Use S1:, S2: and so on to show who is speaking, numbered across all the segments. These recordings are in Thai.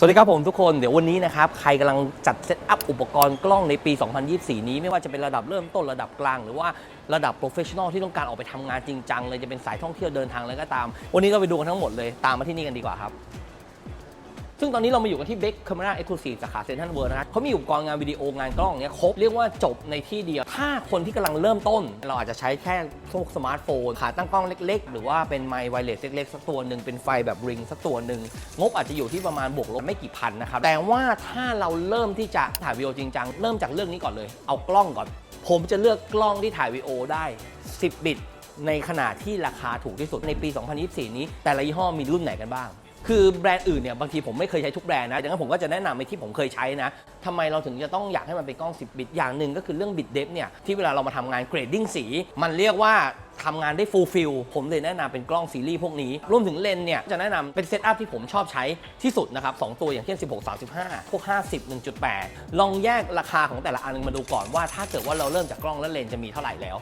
S1: สวัสดีครับผมทุกคนเดี๋ยววันนี้นะครับใครกำลังจัดเซตอัพอุปกรณ์กล้องในปี 2024 นี้ไม่ว่าจะเป็นระดับเริ่มต้นระดับกลาง หรือว่าระดับโปรเฟชชั่นอลที่ต้องการออกไปทำงานจริงจังเลยจะเป็นสายท่องเที่ยวเดินทางอะไรก็ตาม วันนี้เราไปดูกันทั้งหมดเลยตามมาที่นี่กันดีกว่าครับ ซึ่งตอนนี้เรามาอยู่กันที่เบ c ค Camera Exclusive สาขาเซ็นทรัลเวิร์นะครับเขามีอุปกรณ์งานวิดีโองานกล้องเนี้ยครบ เรียกว่าจบในที่เดียว ถ้าคนที่กำลังเริ่มต้น เราอาจจะใช้แค่พวกสมาร์ทโฟน ขาตั้งกล้องเล็ก ๆ หรือว่าเป็นไมค์ไวเลสเล็กๆ สักตัวหนึ่งเป็นไฟแบบริงสักตัวหนึ่งงบอาจจะอยู่ที่ประมาณบวกลบไม่กี่พันนะครับแต่ว่าถ้าเราเริ่มที่จะถ่ายวิดีโอจริงจังเริ่มจากเรื่องนี้ก่อนเลย เอากล้องก่อน ผมจะเลือกกล้องที่ถ่ายวิดีโอได้ 10 บิตในขณะที่ราคาถูกที่สุดในปี 2024 นี้ แต่ละยี่ห้อมีรุ่นไหนกันบ้าง คือแบรนด์อื่นเนี่ยบางทีผมไม่เคยใช้ทุกแบรนด์นะดังนั้นผมก็จะแนะนำในที่ผมเคยใช้นะทำไมเราถึงจะต้องอยากให้มันเป็นกล้อง 10 บิตอย่างหนึ่งก็คือเรื่องบิตเดฟเนี่ยที่เวลาเรามาทำงานเกรดดิ้งสี มันเรียกว่าทำงานได้ฟูลฟิลผมเลยแนะนำเป็นกล้องซีรีส์พวกนี้ รวมถึงเลนส์เนี่ยจะแนะนำเป็นเซตอัพที่ผมชอบใช้ที่สุดนะครับสองตัวอย่างเช่น 16 35 พวก 50 1.8 ลองแยกราคาของแต่ละอันมาดูก่อนว่าถ้าเกิดว่าเราเริ่มจากกล้องและเลนส์จะมีเท่าไหร่แล้ว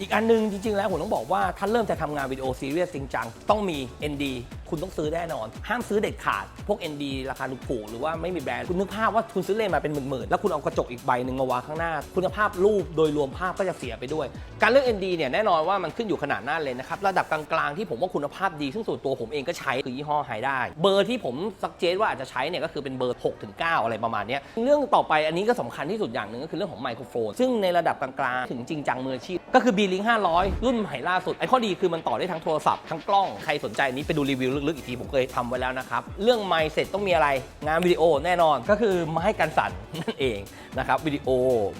S1: อีกอันหนึงจริงๆแล้วผมต้องบอกว่าถ้าเริ่มจะทำงานวิดีโอซีเรียสจริงจังต้องมี ND คุณต้องซื้อแน่นอน ห้ามซื้อเด็ดขาด พวก ND ราคาถูกๆหรือว่าไม่มีแบรนด์ คุณนึกภาพว่าคุณซื้อเลนมาเป็นหมื่นๆ แล้วคุณเอากระจกอีกใบหนึ่งมาวางข้างหน้า คุณภาพรูปโดยรวมภาพก็จะเสียไปด้วย การเลือก ND เนี่ยแน่นอนว่ามันขึ้นอยู่ขนาดหน้าเลนนะครับระดับกลางๆที่ผมว่าคุณภาพดีซึ่งส่วนตัวผมเองก็ใช้คือยี่ห้อไฮได้ เบอร์ที่ผมสักเจตว่าอาจจะใช้เนี่ยก็คือเป็นเบอร์6ถึง9อะไรประมาณนี้เรื่องต่อไปอันนี้ก็สำคัญที่สุดอย่างหนึ่งก็คือเรื่องของไมโครโฟน ซึ่งในระดับกลางๆถึงจริงจังมืออาชีพก็คือ B-Link 500 รุ่นใหม่ล่าสุดไอ้ข้อดีคือมันต่อได้ทั้งโทรศัพท์ทั้งกล้องใครสนใจนนี้ไปดูรีวิวลึกๆอีกทีผมเคยทำไว้แล้วนะครับ เรื่องไมค์เสร็จต้องมีอะไรงานวิดีโอแน่นอนก็คือไม้กันสั่นนั่นเองนะครับวิดีโอ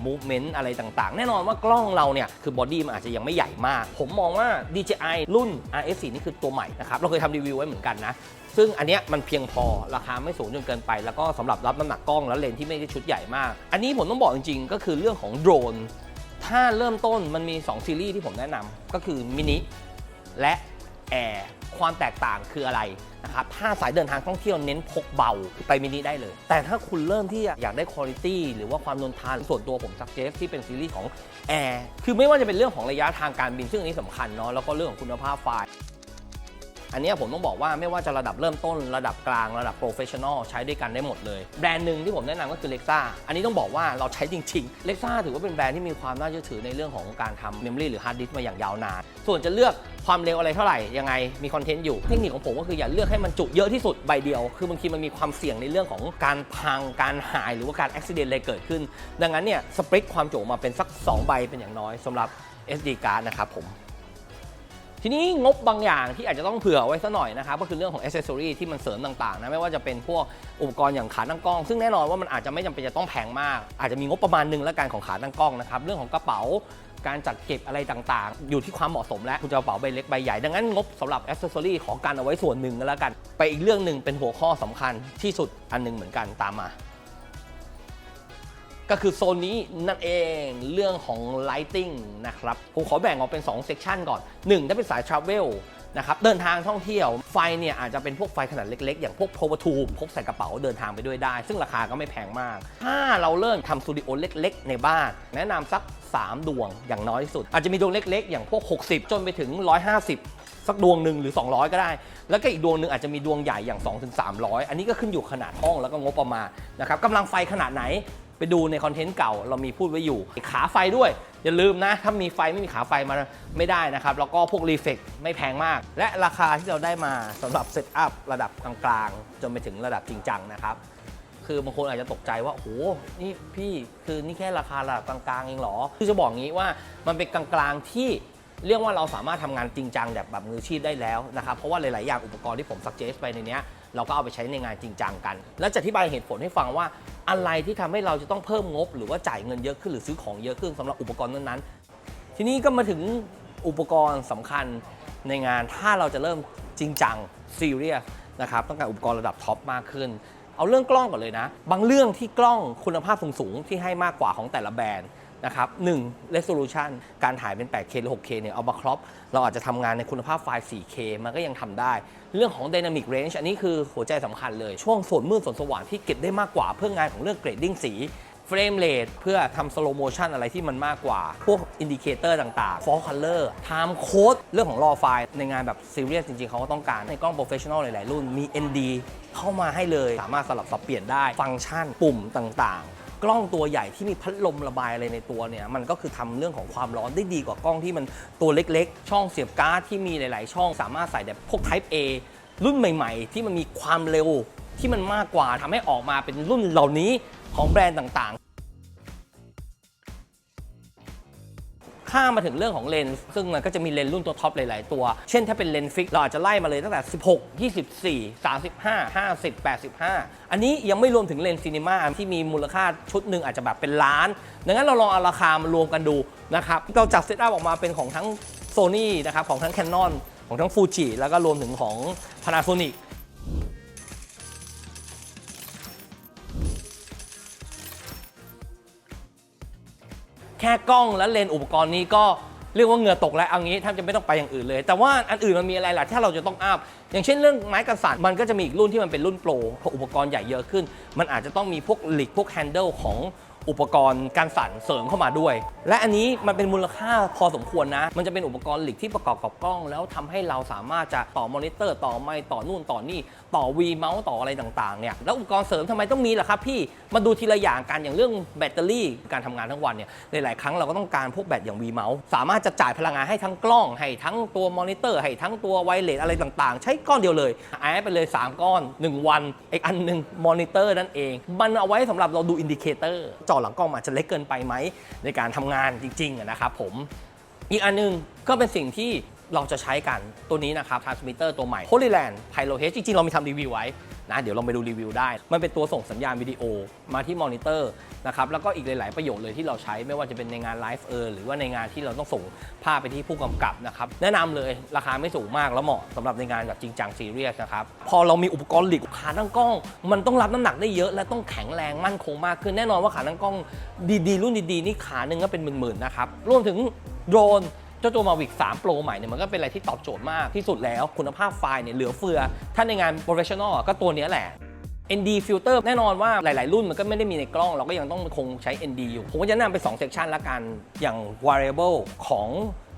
S1: มูฟเมนต์อะไรต่างๆ แน่นอนว่ากล้องเราเนี่ยคือบอดี้มันอาจจะยังไม่ใหญ่มาก ผมมองว่า DJI รุ่น RS4 นี่คือตัวใหม่นะครับเราเคยทำรีวิวไว้เหมือนกันนะซึ่งอันเนี้ยมันเพียงพอราคาไม่สูงจนเกินไป แล้วก็สำหรับรับน้ำหนักกล้องและเลนที่ไม่ได้ชุดใหญ่มาก อันนี้ผมต้องบอกจริงๆ ก็คือเรื่องของโดรน ถ้าเริ่มต้นมันมี 2 ซีรีส์ที่ผมแนะนำก็คือมินิและ แอร์ความแตกต่างคืออะไรนะครับถ้าสายเดินทางท่องเที่ยวเน้นพกเบาไปมินิได้เลย แต่ถ้าคุณเริ่มที่อยากได้คุณภาพหรือว่าความทนทานส่วนตัวผมซักเจสที่เป็นซีรีส์ของแอร์คือไม่ว่าจะเป็นเรื่องของระยะทางการบินซึ่งอันนี้สำคัญเนาะแล้วก็เรื่องของคุณภาพไฟล์ อันนี้ผมต้องบอกว่าไม่ว่าจะระดับเริ่มต้นระดับกลางระดับโปรเฟชชั่นอลใช้ด้วยกันได้หมดเลย แบรนด์หนึ่งที่ผมแนะนำก็คือ Lexa อันนี้ต้องบอกว่าเราใช้จริงๆ Lexa ถือว่าเป็นแบรนด์ที่มีความน่าเชื่อถือในเรื่องของการทำเมมโมรีหรือฮาร์ดดิสก์มาอย่างยาวนาน ส่วนจะเลือกความเร็วอะไรเท่าไหร่ยังไงมีคอนเทนต์อยู่เทคนิคของผมก็คืออย่าเลือกให้มันจุเยอะที่สุดใบเดียว คือบางทีมันมีความเสี่ยงในเรื่องของการพังการหายหรือว่าการอุบิเหตุอะไรเกิดขึ้น ดังนั้นเนี่ยสเปคความจุมาเป็นสักสองใบเป็นอย่างน้อยสำหรับ SD card นะครับผม ทีนี้งบบางอย่างที่อาจจะต้องเผื่อไว้สักหน่อยนะครับก็คือเรื่องของอ c เซอรีที่มันเสริมต่างๆนะไม่ว่าจะเป็นพวกอุปกรณ์อย่างขาตั้งกล้อง ซึ่งแน่นอนว่ามันอาจจะไม่จำเป็นจะต้องแพงมาก อาจจะมีงบประมาณหนึ่งแล้วกันของขาตั้งกล้องนะครับเรื่องของกระเป๋าการจัดเก็บอะไรต่างๆ อยู่ที่ความเหมาะสมแล้วคุณจะเอากระเป๋าใบเล็กใบใหญ่ ดังนั้นงบสำหรับอ c เซสซอรีของการเอาไว้ส่วนหนึ่งก็แล้วกัน ไปอีกเรื่องหนึ่งเป็นหัวข้อสำคัญที่สุดอันหนึงเหมือนกันตามมา ก็คือโซนนี้นั่นเองเรื่องของ lighting นะครับผมขอแบ่งออกเป็น 2 เซกชันก่อน 1 ถ้าเป็นสาย travel นะครับเดินทางท่องเที่ยวไฟเนี่ยอาจจะเป็นพวกไฟขนาดเล็กๆ อย่างพวก power tube พกใส่กระเป๋าเดินทางไปด้วยได้ ซึ่งราคาก็ไม่แพงมาก ถ้าเราเริ่มทำสตูดิโอเล็กๆ ในบ้าน แนะนำสัก 3 ดวงอย่างน้อยที่สุด อาจจะมีดวงเล็กๆ อย่างพวก 60 จนไปถึง 150 สักดวงหนึ่งหรือ 200 ก็ได้ แล้วก็อีกดวงหนึ่งอาจจะมีดวงใหญ่อย่าง 2-300 อันนี้ก็ขึ้นอยู่ขนาดห้องแล้วก็งบประมาณนะครับกำลังไฟขนาดไหน ไปดูในคอนเทนต์เก่าเรามีพูดไว้อยู่ ขาไฟด้วย อย่าลืมนะ ถ้ามีไฟไม่มีขาไฟมาไม่ได้นะครับ แล้วก็พวกรีเฟกไม่แพงมาก และราคาที่เราได้มาสำหรับเซตอัพระดับกลางๆ จนไปถึงระดับจริงจังนะครับ คือบางคนอาจจะตกใจว่าโอ้โหนี่พี่คือนี่แค่ราคาระดับกลางๆเองเหรอคือจะบอกงี้ว่ามันเป็นกลางๆที่เรียกว่าเราสามารถทำงานจริงจังแบบแบบมืออาชีพได้แล้วนะครับเพราะว่าหลาย ๆ อย่างอุปกรณ์ที่ผมสักเจสไปในเนี้ย เราก็เอาไปใช้ในงานจริงจังกัน และจะอธิบายเหตุผลให้ฟังว่าอะไรที่ทำให้เราจะต้องเพิ่มงบ หรือว่าจ่ายเงินเยอะขึ้นหรือซื้อของเยอะขึ้นสำหรับอุปกรณ์นั้นๆ ทีนี้ก็มาถึงอุปกรณ์สำคัญในงานถ้าเราจะเริ่มจริงจังซีเรียสนะครับต้องการอุปกรณ์ระดับท็อปมากขึ้น เอาเรื่องกล้องก่อนเลยนะ บางเรื่องที่กล้องคุณภาพสูงๆที่ให้มากกว่าของแต่ละแบรนด์ นะครับหนึ่ง resolution การถ่ายเป็น 8K หรือ 6K เนี่ยเอามาครอปเราอาจจะทำงานในคุณภาพไฟล์ 4K มันก็ยังทำได้ เรื่องของ dynamic range อันนี้คือหัวใจสำคัญเลย ช่วงส่วนมืดส่วนสว่างที่เก็บได้มากกว่าเพื่องานของเรื่อง grading สีเฟรมเรทเพื่อทำสโลโมชันอะไรที่มันมากกว่า พวกอินดิเคเตอร์ต่างๆ for color time code เรื่องของรอไฟล์ในงานแบบซีเรียสจริงๆ เขาก็ต้องการในกล้องโปรเฟชชั่นอลหลายๆรุ่นมี ND เข้ามาให้เลย สามารถสลับสับเปลี่ยนได้ฟังก์ชันปุ่มต่างๆ กล้องตัวใหญ่ที่มีพัดลมระบายอะไรในตัวเนี่ยมันก็คือทำเรื่องของความร้อนได้ดีกว่ากล้องที่มันตัวเล็กๆ ช่องเสียบการ์ดที่มีหลาย ๆ ช่องสามารถใส่แบบพวก Type A รุ่นใหม่ ๆ ที่มันมีความเร็วที่มันมากกว่าทำให้ออกมาเป็นรุ่นเหล่านี้ของแบรนด์ต่างๆ ข้ามมาถึงเรื่องของเลนส์ซึ่งมันก็จะมีเลนส์รุ่นตัวท็อปหลาย ๆ ตัว เช่นถ้าเป็นเลนส์ฟิกเราอาจจะไล่มาเลยตั้งแต่ 16 24 35 50 85 อันนี้ยังไม่รวมถึงเลนส์ซีนีมาที่มีมูลค่าชุดหนึ่งอาจจะแบบเป็นล้าน ดังนั้นเราลองเอาราคามารวมกันดูนะครับเราจัดเซตอัพออกมาเป็นของทั้ง Sony นะครับของทั้ง Canon ของทั้ง Fuji แล้วก็รวมถึงของ Panasonic แค่กล้องและเลนส์อุปกรณ์นี้ก็เรียกว่าเหงื่อตกแล้วเอางี้แทบจะไม่ต้องไปอย่างอื่นเลย แต่ว่าอันอื่นมันมีอะไรล่ะถ้าเราจะต้องอัพอย่างเช่นเรื่องไม้กระสันมันก็จะมีอีกรุ่นที่มันเป็นรุ่นโปรพออุปกรณ์ใหญ่เยอะขึ้น มันอาจจะต้องมีพวกหลีกพวกแฮนเดิลของ อุปกรณ์การสั่นเสริมเข้ามาด้วย และอันนี้มันเป็นมูลค่าพอสมควรนะ มันจะเป็นอุปกรณ์หลีกที่ประกอบกับกล้อง แล้วทำให้เราสามารถจะต่อมอนิเตอร์ ต่อไมค์ต่อนู่นต่อนี่ต่อวีเมาส์ต่ออะไรต่างๆเนี่ยแล้วอุปกรณ์เสริมทำไมต้องมีล่ะครับพี่มาดูทีละอย่างกันอย่างเรื่องแบตเตอรี่การทำงานทั้งวันเนี่ยหลายๆครั้งเราก็ต้องการพวกแบตอย่างวีเมาส์สามารถจะจ่ายพลังงานให้ทั้งกล้องให้ทั้งตัวมอนิเตอร์ให้ทั้งตัวไวเลสอะไรต่างๆ ใช้ก้อนเดียวเลยไอ้ไปเลย 3 ก้อน 1 วันอีกอันหนึ่งมอนิเตอร์นั่นเอง มันเอาไว้สำหรับเราดูอินดิเคเตอร์จอหลังกล้องอาจจะเล็กเกินไปไหมในการทำงานจริงๆนะครับผมอีกอันหนึงก็เป็นสิ่งที่ เราจะใช้กันตัวนี้นะครับ transmitter ตัวใหม่ Holyland Pyro H จริงๆ เรามีทำรีวิวไว้นะเดี๋ยวลองไปดูรีวิวได้ มันเป็นตัวส่งสัญญาณวิดีโอมาที่มอนิเตอร์นะครับแล้วก็อีกหลาย ๆ ประโยชน์เลยที่เราใช้ไม่ว่าจะเป็นในงานไลฟ์เออหรือว่าในงานที่เราต้องส่งภาพไปที่ผู้กำกับนะครับแนะนำเลยราคาไม่สูงมากแล้วเหมาะสำหรับในงานแบบจริงจังซีเรียสนะครับพอเรามีอุปกรณ์หลีกขาตั้งกล้อง มันต้องรับน้ำหนักได้เยอะและต้องแข็งแรงมั่นคงมากขึ้นแน่นอนว่าขาตั้งกล้องดี ๆ รุ่นดี ๆ นี่ขาหนึ่งก็เป็นหมื่น ๆ นะครับรวมถึงโดรน เจ้าตัวมาวิก3 Pro ใหม่เนี่ยมันก็เป็นอะไรที่ตอบโจทย์มากที่สุดแล้ว คุณภาพไฟล์เนี่ยเหลือเฟือ ถ้าในงาน professional อลก็ตัวนี้แหละ ND filter แน่นอนว่าหลาย ๆ รุ่นมันก็ไม่ได้มีในกล้อง เราก็ยังต้องคงใช้ ND อยู่ ผมก็จะนำไป2 section ละกันอย่าง variable ของ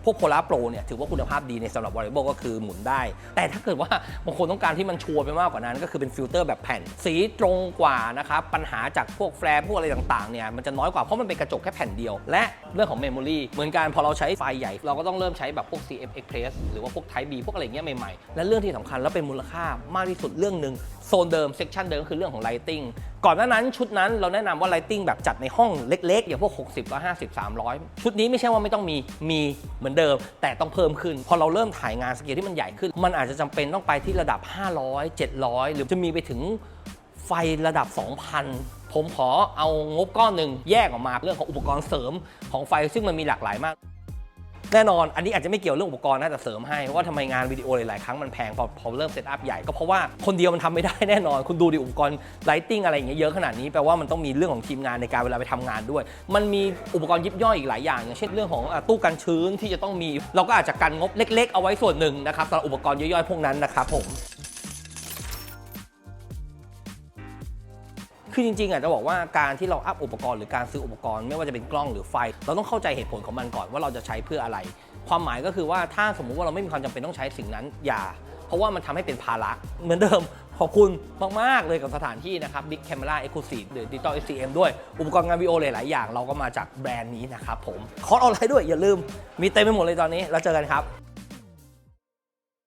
S1: พวก Polar Pro เนี่ยถือว่าคุณภาพดีในสำหรับ variable ก็คือหมุนได้ แต่ถ้าเกิดว่าบางคนต้องการที่มันชัวร์ไปมากกว่านั้น ก็คือเป็นฟิลเตอร์แบบแผ่น สีตรงกว่านะครับปัญหาจากพวกแฟร์พวกอะไรต่างๆเนี่ยมันจะน้อยกว่าเพราะมันเป็นกระจกแค่แผ่นเดียว และเรื่องของ Memory เหมือนกันพอเราใช้ไฟล์ใหญ่ เราก็ต้องเริ่มใช้แบบพวก CF Express หรือว่าพวก Type B พวกอะไรเงี้ยใหม่ๆและเรื่องที่สำคัญแล้วเป็นมูลค่ามากที่สุดเรื่องหนึ่งโซนเดิมเซกชันเดิมคือเรื่องของ Lighting ก่อนหน้านั้นชุดนั้นเราแนะนำว่า Lighting แบบจัดในห้องเล็กๆ อย่างพวก 60 150 300 ชุดนี้ไม่ใช่ว่าไม่ต้องมีมีเหมือนเดิม แต่ต้องเพิ่มขึ้น พอเราเริ่มถ่ายงานสเกลที่มันใหญ่ขึ้น มันอาจจะจำเป็นต้องไปที่ระดับ 500 700 หรือจะมีไปถึงไฟระดับ 2,000 ผมขอเอางบก้อนหนึ่งแยกออกมาเรื่องของอุปกรณ์เสริมของไฟซึ่งมันมีหลากหลายมาก แน่นอนอันนี้อาจจะไม่เกี่ยวเรื่องอุปกรณ์นะแต่เสริมให้ว่าทำไมงานวิดีโอหลายๆครั้งมันแพงพอพอเริ่มเซตอัพใหญ่ก็เพราะว่าคนเดียวมันทำไม่ได้แน่นอน คุณดูดิอุปกรณ์ไลทิงอะไรอย่างเงี้ยเยอะขนาดนี้แปลว่ามันต้องมีเรื่องของทีมงานในการเวลาไปทำงานด้วย มันมีอุปกรณ์ยิบย่อยอีกหลายอย่างอย่างเช่นเรื่องของอตู้กันชื้นที่จะต้องมี เราก็อาจจะกันงบเล็ก ๆ เอาไว้ส่วนหนึ่งนะครับสำหรับอุปกรณ์ย่อยๆพวกนั้นนะครับผม คือจริงๆอะจะบอกว่าการที่เราอัพอุปกรณ์หรือการซื้ออุปกรณ์ไม่ว่าจะเป็นกล้องหรือไฟ เราต้องเข้าใจเหตุผลของมันก่อนว่าเราจะใช้เพื่ออะไร ความหมายก็คือว่าถ้าสมมุติว่าเราไม่มีความจำเป็นต้องใช้สิ่งนั้นอย่า เพราะว่ามันทำให้เป็นภาระเหมือนเดิมขอบคุณมาก ๆ เลยกับสถานที่นะครับ Big Camera Exclusive หรือ Digital SCM ด้วย อุปกรณ์งานวิดีโอหลาย ๆ อย่างเราก็มาจากแบรนด์นี้นะครับผมคอร์สออนไลน์ด้วยอย่าลืมมีเต็มไปหมดเลยตอนนี้ แล้วเจอกันครับ